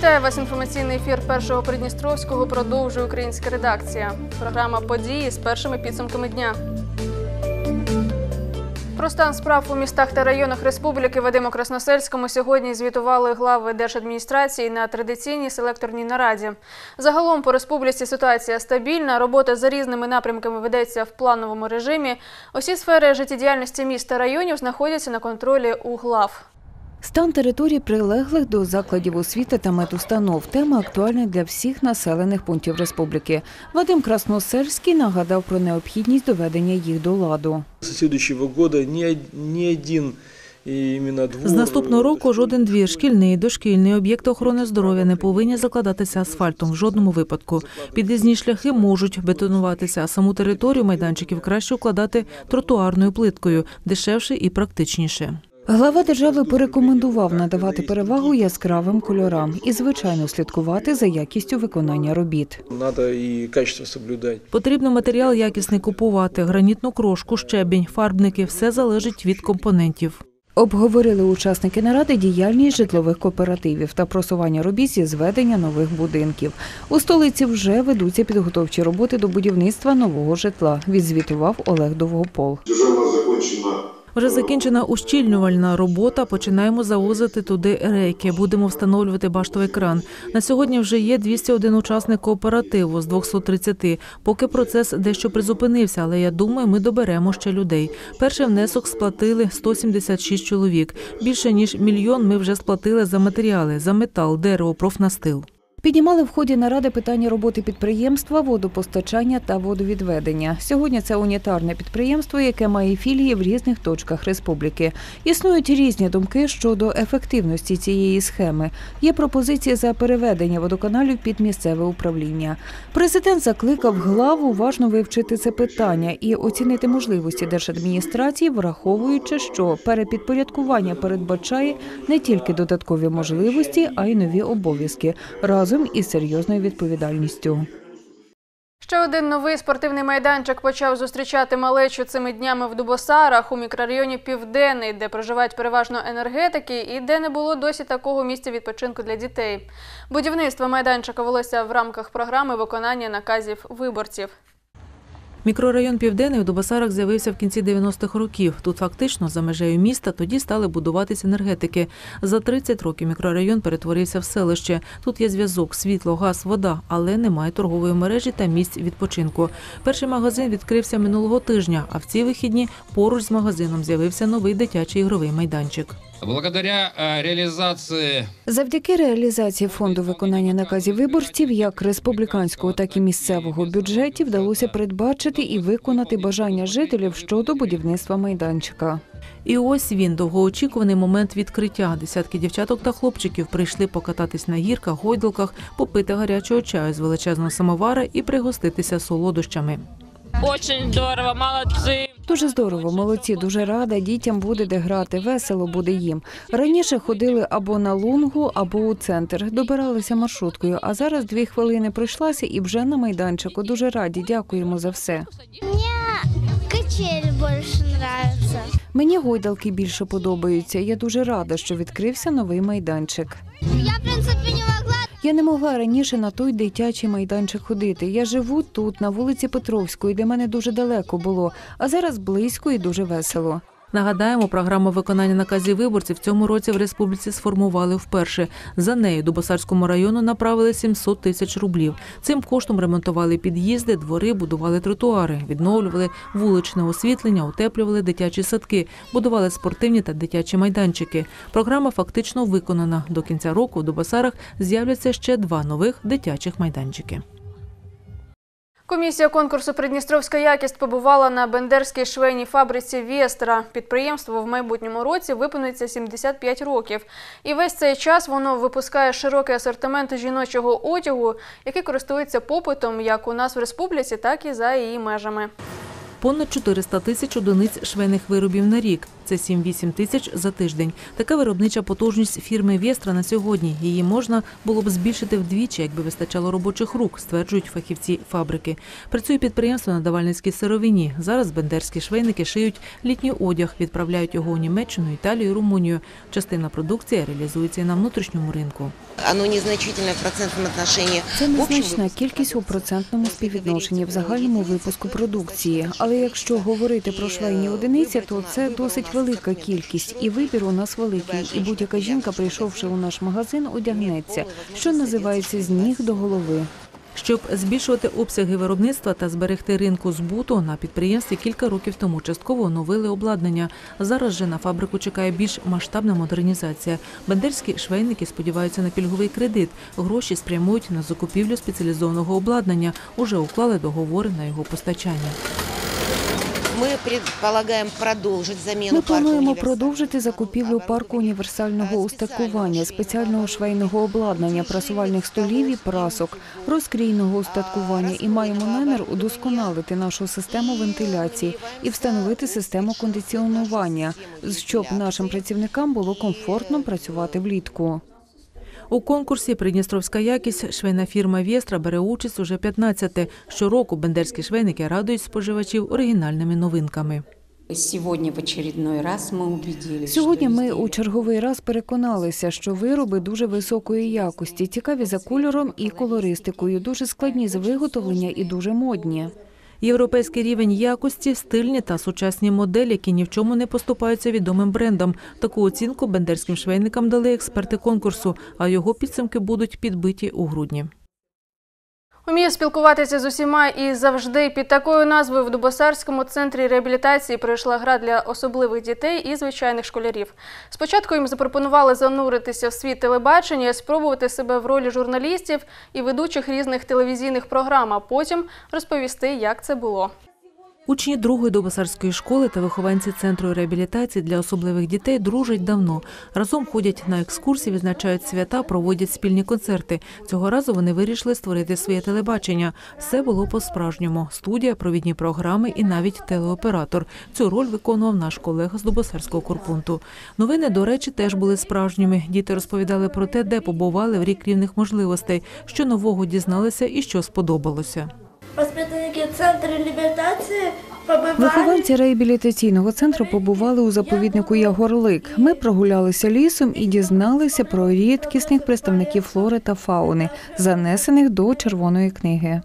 Вітаю вас. Інформаційний ефір першого Придністровського продовжує українська редакція. Програма події з першими підсумками дня. Про стан справ у містах та районах республіки Вадиму Красносельському сьогодні звітували глави держадміністрації на традиційній селекторній нараді. Загалом по республіці ситуація стабільна. Робота за різними напрямками ведеться в плановому режимі. Усі сфери життєдіяльності міст та районів знаходяться на контролі у глав. Стан територій прилеглих до закладів освіти та медустанов – тема актуальна для всіх населених пунктів республіки. Вадим Красносельський нагадав про необхідність доведення їх до ладу. С следующего года ни, од- ни один и именно двор... З наступного року жоден двір, шкільний, дошкільний, об'єкти охорони здоров'я не повинні закладатися асфальтом в жодному випадку. Під'їзні шляхи можуть бетонуватися, а саму територію майданчиків краще укладати тротуарною плиткою, дешевше і практичніше. Глава держави порекомендував надавати перевагу яскравим кольорам і, звичайно, слідкувати за якістю виконання робіт. Надо и качество соблюдать. Потрібно матеріал якісний купувати, гранітну крошку, щебінь, фарбники – все залежить від компонентів. Обговорили учасники наради діяльність житлових кооперативів та просування робіт зі зведення нових будинків. У столиці вже ведуться підготовчі роботи до будівництва нового житла. Відзвітував Олег Довгопол. Нас закончена Вже закінчена ущільнювальна робота. Починаємо завозити туди рейки. Будемо встановлювати баштовий кран. На сьогодні вже є 201 учасник кооперативу з 230. Поки процес дещо призупинився, але я думаю, ми доберемо ще людей. Перший внесок сплатили 176 чоловік. Більше ніж мільйон ми вже сплатили за матеріали, за метал, дерево, профнастил. Піднімали в ході наради питання роботи підприємства, водопостачання та водовідведення. Сьогодні це унітарне підприємство, яке має філії в різних точках республіки. Існують різні думки щодо ефективності цієї схеми. Є пропозиції за переведення водоканалів під місцеве управління. Президент закликав глав уважно вивчити це питання і оцінити можливості держадміністрації, враховуючи, що перепідпорядкування передбачає не тільки додаткові можливості, а й нові обов'язки разом із серйозною відповідальністю. Ще один новий спортивний майданчик почав зустрічати малечу цими днями в Дубосарах у мікрорайоні Південний, де проживають переважно енергетики і де не було досі такого місця відпочинку для дітей. Будівництво майданчика велося в рамках програми виконання наказів виборців. Мікрорайон Південний у Дубасарах з'явився в кінці 90-х років. Тут фактично за межею міста тоді стали будуватися енергетики. За 30 років мікрорайон перетворився в селище. Тут є зв'язок, світло, газ, вода, але немає торгової мережі та місць відпочинку. Перший магазин відкрився минулого тижня, а в ці вихідні поруч з магазином з'явився новий дитячий ігровий майданчик. Благодаря реализации Завдяки реалізації фонду виконання наказів виборців, як республіканського, так і місцевого бюджетів, вдалося передбачити і виконати бажання жителів щодо будівництва майданчика. І ось він довгоочікуваний момент відкриття. Десятки дівчаток та хлопчиків прийшли покататись на гірках, гойдалках, попити гарячого чаю з величезного самовара і пригоститися солодощами. Очень здорово, молодцы. Дуже здорово, молодці, дуже рада. Дітям буде де грати, весело буде їм. Раніше ходили або на лунгу, або у центр. Добиралися маршруткою. А зараз дві хвилини пройшлася і вже на майданчику. Дуже раді. Дякуємо за все. Качель больше нравится. Мені гойдалки більше подобаються. Я дуже рада, що відкрився новий майданчик. Я, в могла. Я не могла раніше на той дитячий майданчик ходити. Я живу тут, на вулиці Петровської, де мене дуже далеко було, а зараз близько і дуже весело. Нагадаємо, програму виконання наказів виборців цьому році в республіці сформували вперше. За нею до Босарському району направили 700 тисяч рублів. Цим коштом ремонтували під'їзди, двори, будували тротуари, відновлювали вуличне освітлення, утеплювали дитячі садки, будували спортивні та дитячі майданчики. Програма фактично виконана. До кінця року в Дубасарах з'являться ще два нових дитячих майданчики. Комісія конкурсу Придністровська якість побувала на бендерській швейній фабриці Вєстра. Підприємству в майбутньому році виповниться 75 років. І весь цей час воно випускає широкий асортимент жіночого одягу, який користується попитом як у нас в республіці, так і за її межами. Понад 400 тисяч одиниць швейних виробів на рік. Це 7-8 тисяч за тиждень. Така виробнича потужність фірми Вєстра на сьогодні. Її можна було б збільшити вдвічі, якби вистачало робочих рук, стверджують фахівці фабрики. Працює підприємство на давальницькій сировині. Зараз бендерські швейники шиють літній одяг, відправляють його у Німеччину, Італію, Румунію. Частина продукції реалізується і на внутрішньому ринку. Це незначна кількість у процентному співвідношенні в загальному випуску продукції. Але якщо говорити про швейні одиниці, то це досить велика кількість, і вибір у нас великий. І будь-яка жінка, прийшовши у наш магазин, одягнеться, що називається з ніг до голови. Щоб збільшувати обсяги виробництва та зберегти ринку збуту, на підприємстві кілька років тому частково оновили обладнання. Зараз же на фабрику чекає більш масштабна модернізація. Бендерські швейники сподіваються на пільговий кредит. Гроші спрямують на закупівлю спеціалізованого обладнання. Уже уклали договори на його постачання. Ми плануємо продовжити закупівлю парку універсального устаткування, спеціального швейного обладнання, прасувальних столів і прасок, розкрійного устаткування. І маємо намір удосконалити нашу систему вентиляції і встановити систему кондиціонування, щоб нашим працівникам було комфортно працювати влітку. У конкурсі Придністровська якість швейна фірма Вєстра бере участь уже 15-те. Щороку бендерські швейники радують споживачів оригінальними новинками. Сегодня в очередной раз мы убедились, Сьогодні ми у черговий раз переконалися, що вироби дуже високої якості, цікаві за кольором і колористикою, дуже складні з виготовлення і дуже модні. Європейський рівень якості, стильні та сучасні моделі, які ні в чому не поступаються відомим брендам. Таку оцінку бендерським швейникам дали експерти конкурсу, а його підсумки будуть підбиті у грудні. Уміє спілкуватися з усіма і завжди під такою назвою в Дубосарському центрі реабілітації пройшла гра для особливих дітей і звичайних школярів. Спочатку їм запропонували зануритися в світ телебачення, спробувати себе в ролі журналістів і ведучих різних телевізійних програм, а потім розповісти, як це було. Учні другої добосарської школи та вихованці центру реабілітації для особливих дітей дружать давно. Разом ходять на екскурсії, відзначають свята, проводять спільні концерти. Цього разу вони вирішили створити своє телебачення. Все було по-справжньому: студія, провідні програми і навіть телеоператор. Цю роль виконував наш колега з Дубосарського корпункту. Новини, до речі, теж були справжніми. Діти розповідали про те, де побували в рік рівних можливостей, що нового дізналися і що сподобалося. Воспитанники центру лібертації. Вихованці реабілітаційного центру побували у заповіднику Ягорлик. Ми прогулялися лісом і дізналися про рідкісних представників флори та фауни, занесених до червоної книги.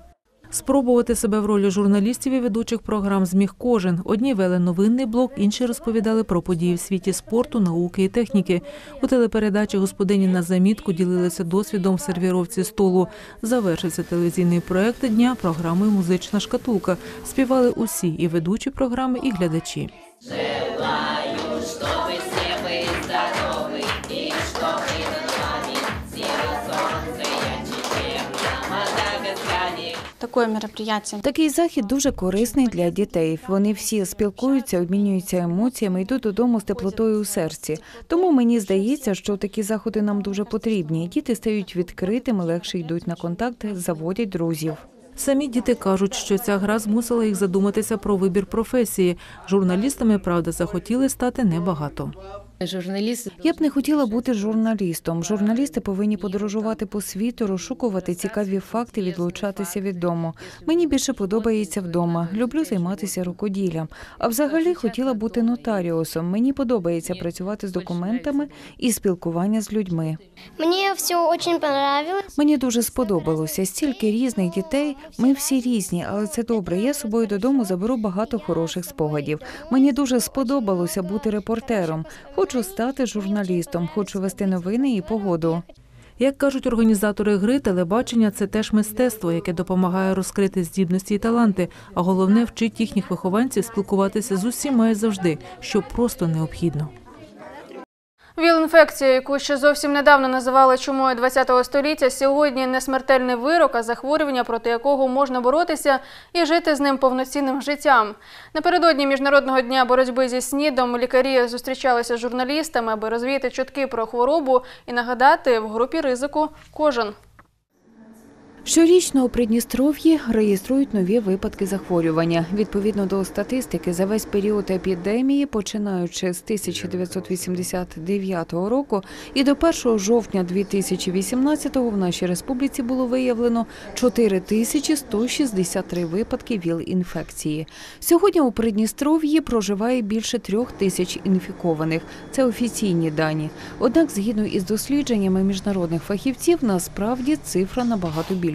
Спробувати себе в ролі журналістів і ведучих програм зміг кожен. Одні вели новинний блок, інші розповідали про події в світі спорту, науки і техніки. У телепередачі господині на замітку ділилися досвідом в сервіровці столу. Завершився телевізійний проект дня програмою Музична шкатулка. Співали усі і ведучі програми, і глядачі. Такое мероприятие Такий захід дуже корисний для дітей. Вони всі спілкуються, обмінюються емоціями, йдуть додому з теплотою у серці. Тому мені здається, що такі заходи нам дуже потрібні. Діти стають відкритими, легше йдуть на контакт, заводять друзів. Самі діти кажуть, що ця гра змусила їх задуматися про вибір професії. Журналістами, правда, захотіли стати небагато. Журналист Я б не хотіла бути журналістом. Журналісти повинні подорожувати по світу, розшукувати цікаві факти, відлучатися від дому. Мені більше подобається вдома. Люблю займатися рукоділлям. А взагалі хотіла бути нотаріусом. Мені подобається працювати з документами і спілкування з людьми. Мені все дуже понравилось. Мені дуже сподобалося. Стільки різних дітей. Ми всі різні, але це добре. Я з собою додому заберу багато хороших спогадів. Мені дуже сподобалося бути репортером. Хочу стати журналістом, хочу вести новини і погоду. Як кажуть організатори гри, телебачення це теж мистецтво, яке допомагає розкрити здібності і таланти, а головне вчить їхніх вихованців спілкуватися з усіма і завжди, що просто необхідно. ВІЛ-інфекція, яку ще зовсім недавно називали чумою ХХ століття, сьогодні не смертельний вирок, а захворювання, проти якого можна боротися і жити з ним повноцінним життям. Напередодні міжнародного дня боротьби зі СНІДом лікарі зустрічалися з журналістами, аби розвіяти чутки про хворобу і нагадати в групі ризику кожен. Щорічно у Придністров'ї реєструють нові випадки захворювання. Відповідно до статистики, за весь період епідемії, починаючи з 1989 року і до 1 жовтня 2018-го в нашій республіці було виявлено 4163 випадки ВІЛ-інфекції. Сьогодні у Придністров'ї проживає більше трьох тисяч інфікованих. Це офіційні дані. Однак, згідно із дослідженнями міжнародних фахівців, насправді цифра набагато більша –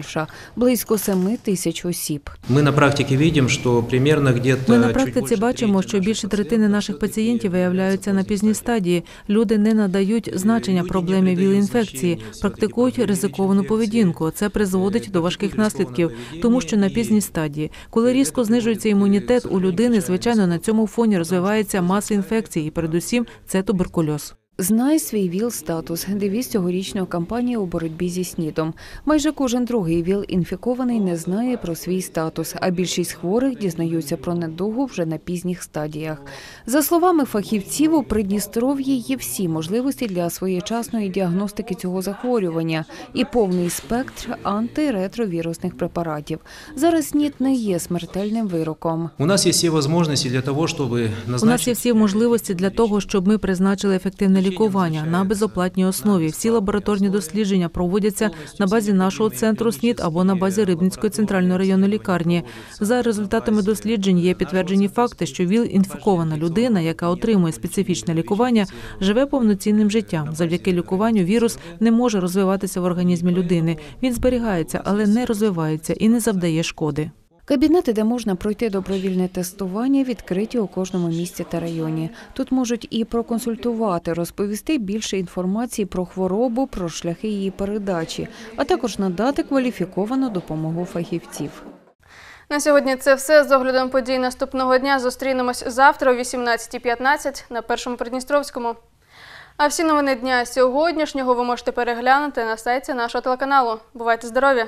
близько 7 тисяч осіб. Мы на практике видим, что примерно где-то Ми на практиці бачимо, що більше третини наших пацієнтів виявляються на пізній стадії. Люди не надають значення проблемі ВІЛ-інфекції, практикують ризиковану поведінку. Це призводить до важких наслідків, тому що на пізній стадії, коли різко знижується імунітет у людини, звичайно, на цьому фоні розвивається маса інфекцій, і передусім це туберкульоз. Знай свій ВІЛ-статус – девіз цьогорічної кампанії у боротьбі зі СНІДом. Майже кожен другий ВІЛ-інфікований не знає про свій статус, а більшість хворих дізнаються про недугу вже на пізніх стадіях. За словами фахівців, у Придністров'ї є всі можливості для своєчасної діагностики цього захворювання і повний спектр антиретровірусних препаратів. Зараз СНІД не є смертельним вироком. У нас есть все возможности для того, чтобы У нас є всі можливості для того, щоб ми призначили ефективне лікування на безоплатній основі. Всі лабораторні дослідження проводяться на базі нашого центру СНІД або на базі Рибницької центральної районної лікарні. За результатами досліджень є підтверджені факти, що ВІЛ-інфікована людина, яка отримує специфічне лікування, живе повноцінним життям. Завдяки лікуванню вірус не може розвиватися в організмі людини. Він зберігається, але не розвивається і не завдає шкоди. Кабінети, де можна пройти добровільне тестування, відкриті у кожному місті та районі. Тут можуть і проконсультувати, розповісти більше інформації про хворобу, про шляхи її передачі, а також надати кваліфіковану допомогу фахівців. На сьогодні це все з оглядом подій наступного дня. Зустрінемось завтра о 18.15 на першому Придністровському. А всі новини дня сьогоднішнього ви можете переглянути на сайті нашого телеканалу. Бувайте здорові!